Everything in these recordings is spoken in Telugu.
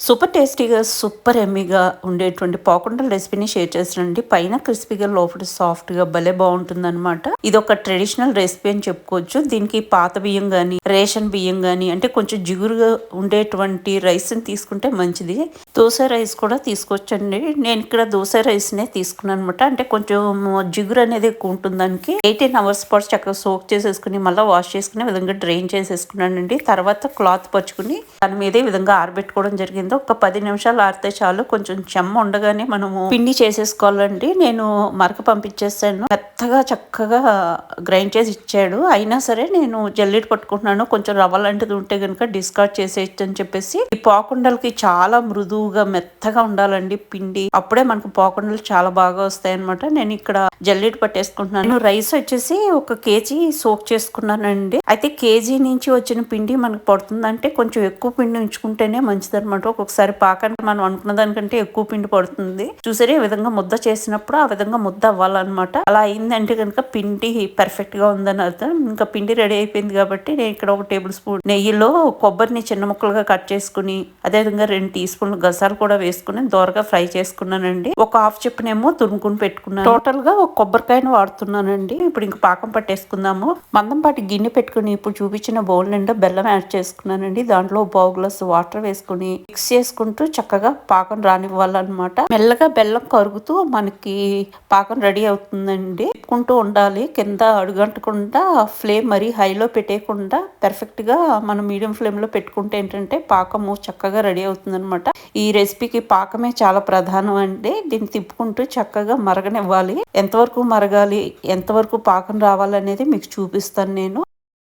సూపర్ టేస్టీగా సూపర్ ఎమ్మీగా ఉండేటువంటి పాకుండల రెసిపీని షేర్ చేస్తానండి పైన క్రిస్పీగా లోపల సాఫ్ట్గా భలే బాగుంటుందన్నమాట. ఇది ఒక ట్రెడిషనల్ రెసిపీ అని చెప్పుకోవచ్చు. దీనికి పాత బియ్యం కానీ రేషన్ బియ్యం కానీ అంటే కొంచెం జిగురుగా ఉండేటువంటి రైస్ని తీసుకుంటే మంచిది. దోశ రైస్ కూడా తీసుకోవచ్చండి. నేను ఇక్కడ దోశ రైస్ నే తీసుకున్నాను అనమాట అంటే కొంచెం జిగురు అనేది ఎక్కువ ఉంటుంది దానికి ఎయిటీన్ అవర్స్ పాటు చక్కగా సోక్ చేసేసుకుని మళ్ళీ వాష్ చేసుకునే విధంగా డ్రైన్ చేసేసుకున్నానండి. తర్వాత క్లాత్ పరుచుకుని దాని మీద ఈ విధంగా ఆరబెట్టుకోవడం జరిగింది. ఒక పది నిమిషాలు ఆరితే చాలు. కొంచెం చెమ్మ ఉండగానే మనము పిండి చేసేసుకోవాలండి. నేను మరక పంపించేస్తాను. మెత్తగా చక్కగా గ్రైండ్ చేసి ఇచ్చాడు. అయినా సరే నేను జల్లిడి పట్టుకుంటున్నాను. కొంచెం రవ్వ లాంటిది ఉంటే కనుక డిస్కార్డ్ చేసేయచ్చు అని చెప్పేసి ఈ పాకుండలకి చాలా మృదువుగా మెత్తగా ఉండాలండి పిండి. అప్పుడే మనకు పాకుండలు చాలా బాగా వస్తాయి అనమాట నేను ఇక్కడ జల్లిడి పట్టేసుకుంటున్నాను. రైస్ వచ్చేసి ఒక కేజీ సోక్ చేసుకున్నానండి. అయితే కేజీ నుంచి వచ్చిన పిండి మనకు పడుతుందంటే కొంచెం ఎక్కువ పిండి ఉంచుకుంటేనే మంచిది అనమాట ఒక్కొక్కసారి పాకానికి మనం అనుకున్న దానికంటే ఎక్కువ పిండి పడుతుంది. చూసారే ఈ విధంగా ముద్ద చేసినప్పుడు ఆ విధంగా ముద్ద అవ్వాలన్నమాట. అలా అయింది. ఉందంటే కనుక పిండి పర్ఫెక్ట్గా ఉందని అర్థం. ఇంకా పిండి రెడీ అయిపోయింది కాబట్టి నేను ఇక్కడ ఒక టేబుల్ స్పూన్ నెయ్యిలో కొబ్బరిని చిన్న ముక్కలుగా కట్ చేసుకుని అదే విధంగా రెండు టీ స్పూన్లు గసాలు కూడా వేసుకుని దోరగా ఫ్రై చేసుకున్నానండి. ఒక హాఫ్ చెప్పునేమో తురుముకుని పెట్టుకున్నాను. టోటల్గా ఒక కొబ్బరికాయను వాడుతున్నానండి. ఇప్పుడు ఇంకా పాకం పట్టేసుకుందాము. మందంపాటి గిన్నె పెట్టుకుని ఇప్పుడు చూపించిన బౌల్ నిండా బెల్లం యాడ్ చేసుకున్నానండి. దాంట్లో బావు గ్లాస్ వాటర్ వేసుకుని మిక్స్ చేసుకుంటూ చక్కగా పాకం రానివ్వాలన్నమాట. మెల్లగా బెల్లం కరుగుతూ మనకి పాకం రెడీ అవుతుందండి. తిప్పుకుంటూ ఉండాలి. కింద అడుగంటకుండా ఫ్లేమ్ మరీ హైలో పెట్టేయకుండా పెర్ఫెక్ట్గా మనం మీడియం ఫ్లేమ్లో పెట్టుకుంటే ఏంటంటే పాకము చక్కగా రెడీ అవుతుందనమాట ఈ రెసిపీకి పాకమే చాలా ప్రధానం అండి. దీన్ని తిప్పుకుంటూ చక్కగా మరగనివ్వాలి. ఎంతవరకు మరగాలి ఎంతవరకు పాకం రావాలనేది మీకు చూపిస్తాను నేను.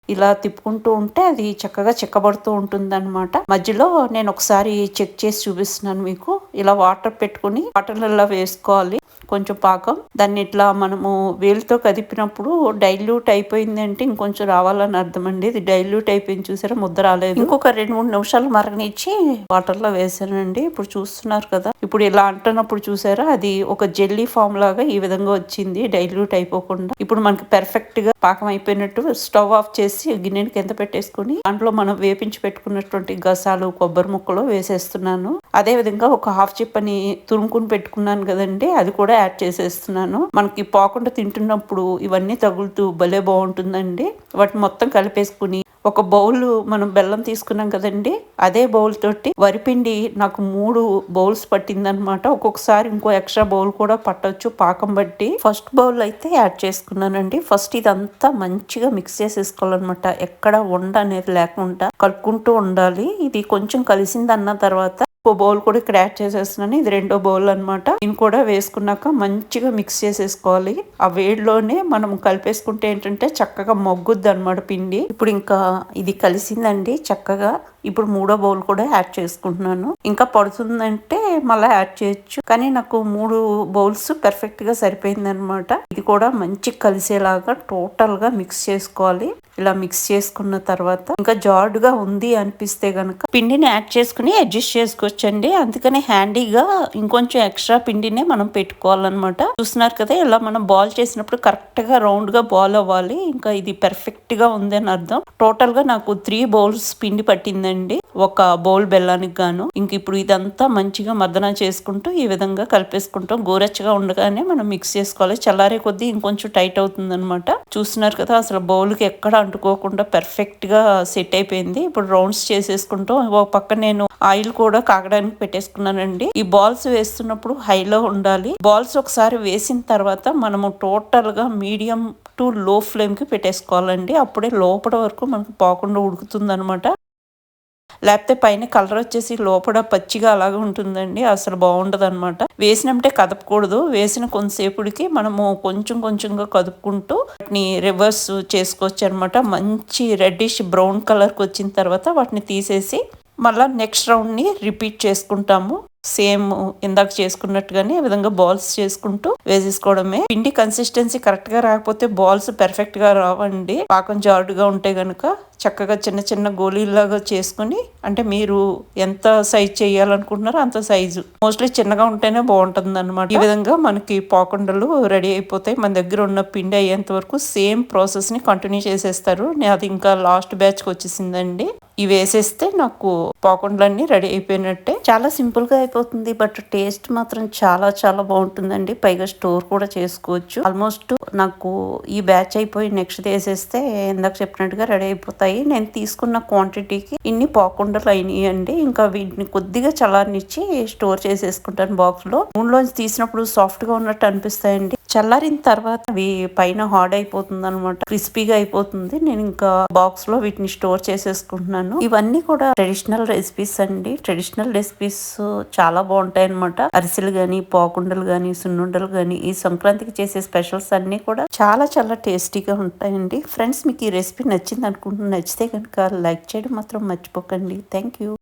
ఇలా తిప్పుకుంటూ ఉంటే అది చక్కగా చిక్కబడుతూ ఉంటుంది అనమాట మధ్యలో నేను ఒకసారి చెక్ చేసి చూపిస్తున్నాను మీకు. ఇలా వాటర్ పెట్టుకుని వాటర్లలో వేసుకోవాలి. కొంచెం పాకం. దాన్ని ఇట్లా మనము వేలుతో కదిపినప్పుడు డైల్యూట్ అయిపోయింది అంటే ఇంకొంచెం రావాలని అర్థం అండి ఇది డైల్యూట్ అయిపోయింది చూసారా? ముద్ద రాలేదు. ఇంకొక రెండు మూడు నిమిషాలు మరగనిచ్చి వాటర్లో వేసానండి. ఇప్పుడు చూస్తున్నారు కదా. ఇప్పుడు ఇలా అంటున్నప్పుడు చూసారా? అది ఒక జెల్లీ ఫామ్ లాగా ఈ విధంగా వచ్చింది. డైల్యూట్ అయిపోకుండా. ఇప్పుడు మనకి పర్ఫెక్ట్గా పాకం అయిపోయినట్టు స్టవ్ ఆఫ్ చేసి గిన్నెని కింద పెట్టేసుకుని దాంట్లో మనం వేపించి పెట్టుకున్నటువంటి గసాలు కొబ్బరి ముక్కలు వేసేస్తున్నాను. అదే విధంగా ఒక హాఫ్ చిప్పని తురుముకుని పెట్టుకున్నాను కదండి అది కూడా యాడ్ చేసేస్తున్నాను. మనకి పోకుండా తింటున్నప్పుడు ఇవన్నీ తగులుతూ భలే బాగుంటుందండి. వాటిని మొత్తం కలిపేసుకుని ఒక బౌల్ మనం బెల్లం తీసుకున్నాం కదండి అదే బౌల్ తోటి వరిపిండి నాకు మూడు బౌల్స్ పట్టిందనమాట. ఒక్కొక్కసారి ఇంకో ఎక్స్ట్రా బౌల్ కూడా పట్టవచ్చు పాకం బట్టి. ఫస్ట్ బౌల్ అయితే యాడ్ చేసుకున్నానండి. ఫస్ట్ ఇదంతా మంచిగా మిక్స్ చేసేసుకోవాలన్నమాట. ఎక్కడ వండ అనేది లేకుండా కలుపుకుంటూ ఉండాలి. ఇది కొంచెం కలిసింది అన్న తర్వాత ఒక బౌల్ కూడా ఇక్కడ యాడ్ చేసేస్తున్నాను. ఇది రెండో బౌల్ అనమాట దీన్ని కూడా వేసుకున్నాక మంచిగా మిక్స్ చేసేసుకోవాలి. ఆ వేడిలోనే మనం కలిపేసుకుంటే ఏంటంటే చక్కగా మొగ్గుద్ది అనమాట పిండి. ఇప్పుడు ఇంకా ఇది కలిసిందండి చక్కగా. ఇప్పుడు మూడో బౌల్ కూడా యాడ్ చేసుకుంటున్నాను. ఇంకా పడుతుందంటే మళ్ళీ యాడ్ చేయొచ్చు. కానీ నాకు మూడు బౌల్స్ పర్ఫెక్ట్గా సరిపోయింది అనమాట ఇది కూడా మంచి కలిసేలాగా టోటల్గా మిక్స్ చేసుకోవాలి. ఇలా మిక్స్ చేసుకున్న తర్వాత ఇంకా జార్డ్గా ఉంది అనిపిస్తే గనక పిండిని యాడ్ చేసుకుని అడ్జస్ట్ చేసుకోవచ్చండి. అందుకని హ్యాండీగా ఇంకొంచెం ఎక్స్ట్రా పిండినే మనం పెట్టుకోవాలన్నమాట. చూస్తున్నారు కదా ఇలా మనం బాల్ చేసినప్పుడు కరెక్ట్గా రౌండ్గా బాల్ అవ్వాలి. ఇంకా ఇది పర్ఫెక్ట్గా ఉంది అని అర్థం. టోటల్గా నాకు త్రీ బౌల్స్ పిండి పట్టిందండి ఒక బౌల్ బెల్లానికి గాను ఇంక ఇప్పుడు ఇదంతా మంచిగా మద్దన చేసుకుంటూ ఈ విధంగా కలిపేసుకుంటాం. గోరెచ్చగా ఉండగానే మనం మిక్స్ చేసుకోవాలి. చల్లారే కొద్దీ ఇంకొంచెం టైట్ అవుతుంది అనమాట చూస్తున్నారు కదా అసలు బౌల్కి ఎక్కడ అంటుకోకుండా పర్ఫెక్ట్గా సెట్ అయిపోయింది. ఇప్పుడు రౌండ్స్ చేసేసుకుంటూ ఒక పక్క నేను ఆయిల్ కూడా కాగడానికి పెట్టేసుకున్నానండి. ఈ బాల్స్ వేస్తున్నప్పుడు హైలో ఉండాలి. బాల్స్ ఒకసారి వేసిన తర్వాత మనము టోటల్గా మీడియం టు లో ఫ్లేమ్కి పెట్టేసుకోవాలండి. అప్పుడే లోపల వరకు మనకు పోకుండా ఉడుకుతుంది అనమాట లేకపోతే పైన కలర్ వచ్చేసి లోపల పచ్చిగా అలాగే ఉంటుందండి. అసలు బాగుండదు అనమాట వేసినట్టే కదపకూడదు. వేసిన కొంతసేపుడికి మనము కొంచెం కొంచెంగా కదుపుకుంటూ వాటిని రివర్స్ చేసుకోవచ్చు అనమాట మంచి రెడ్డిష్ బ్రౌన్ కలర్కి వచ్చిన తర్వాత వాటిని తీసేసి మళ్ళీ నెక్స్ట్ రౌండ్ని రిపీట్ చేసుకుంటాము. సేమ్ ఇందాక చేసుకున్నట్టుగానే ఈ విధంగా బాల్స్ చేసుకుంటూ వేసేసుకోవడమే. పిండి కన్సిస్టెన్సీ కరెక్ట్గా రాకపోతే బాల్స్ పెర్ఫెక్ట్గా రావండి. పాకం జారుడుగా ఉంటే కనుక చక్కగా చిన్న చిన్న గోళీలాగా చేసుకుని అంటే మీరు ఎంత సైజ్ చేయాలనుకుంటున్నారో అంత సైజు మోస్ట్లీ చిన్నగా ఉంటేనే బాగుంటుంది అనమాట ఈ విధంగా మనకి పాకుండలు రెడీ అయిపోతాయి. మన దగ్గర ఉన్న పిండి అయ్యేంత వరకు సేమ్ ప్రాసెస్ని కంటిన్యూ చేసేస్తారు. అది ఇంకా లాస్ట్ బ్యాచ్కి వచ్చేసిందండి. ఇవి వేసేస్తే నాకు పాకుండలన్నీ రెడీ అయిపోయినట్టే. చాలా సింపుల్గా అయిపోతుంది బట్ టేస్ట్ మాత్రం చాలా చాలా బాగుంటుందండి. పైగా స్టోర్ కూడా చేసుకోవచ్చు. ఆల్మోస్ట్ నాకు ఈ బ్యాచ్ అయిపోయి నెక్స్ట్ వేసేస్తే ఇందాక చెప్పినట్టుగా రెడీ అయిపోతాయి. నేను తీసుకున్న క్వాంటిటీకి ఇన్ని పాకుండలు అయినాయి అండి ఇంకా వీటిని కొద్దిగా చలానిచ్చి స్టోర్ చేసేసుకుంటాను బాక్స్లో నూనెలోంచి తీసినప్పుడు సాఫ్ట్గా ఉన్నట్టు అనిపిస్తాయండి. చల్లారిన తర్వాత అవి పైన హార్డ్ అయిపోతుంది అనమాట క్రిస్పీగా అయిపోతుంది. నేను ఇంకా బాక్స్లో వీటిని స్టోర్ చేసేసుకుంటున్నాను. ఇవన్నీ కూడా ట్రెడిషనల్ రెసిపీస్ అండి. ట్రెడిషనల్ రెసిపీస్ చాలా బాగుంటాయి అనమాట అరిసెలు గాని పాకుండలు గాని సున్నుండలు గాని ఈ సంక్రాంతికి చేసే స్పెషల్స్ అన్ని కూడా చాలా చాలా టేస్టీగా ఉంటాయండి. ఫ్రెండ్స్ మీకు ఈ రెసిపీ నచ్చింది అనుకుంటున్నాను నచ్చితే కనుక లైక్ చేయడం మాత్రం మర్చిపోకండి. Thank you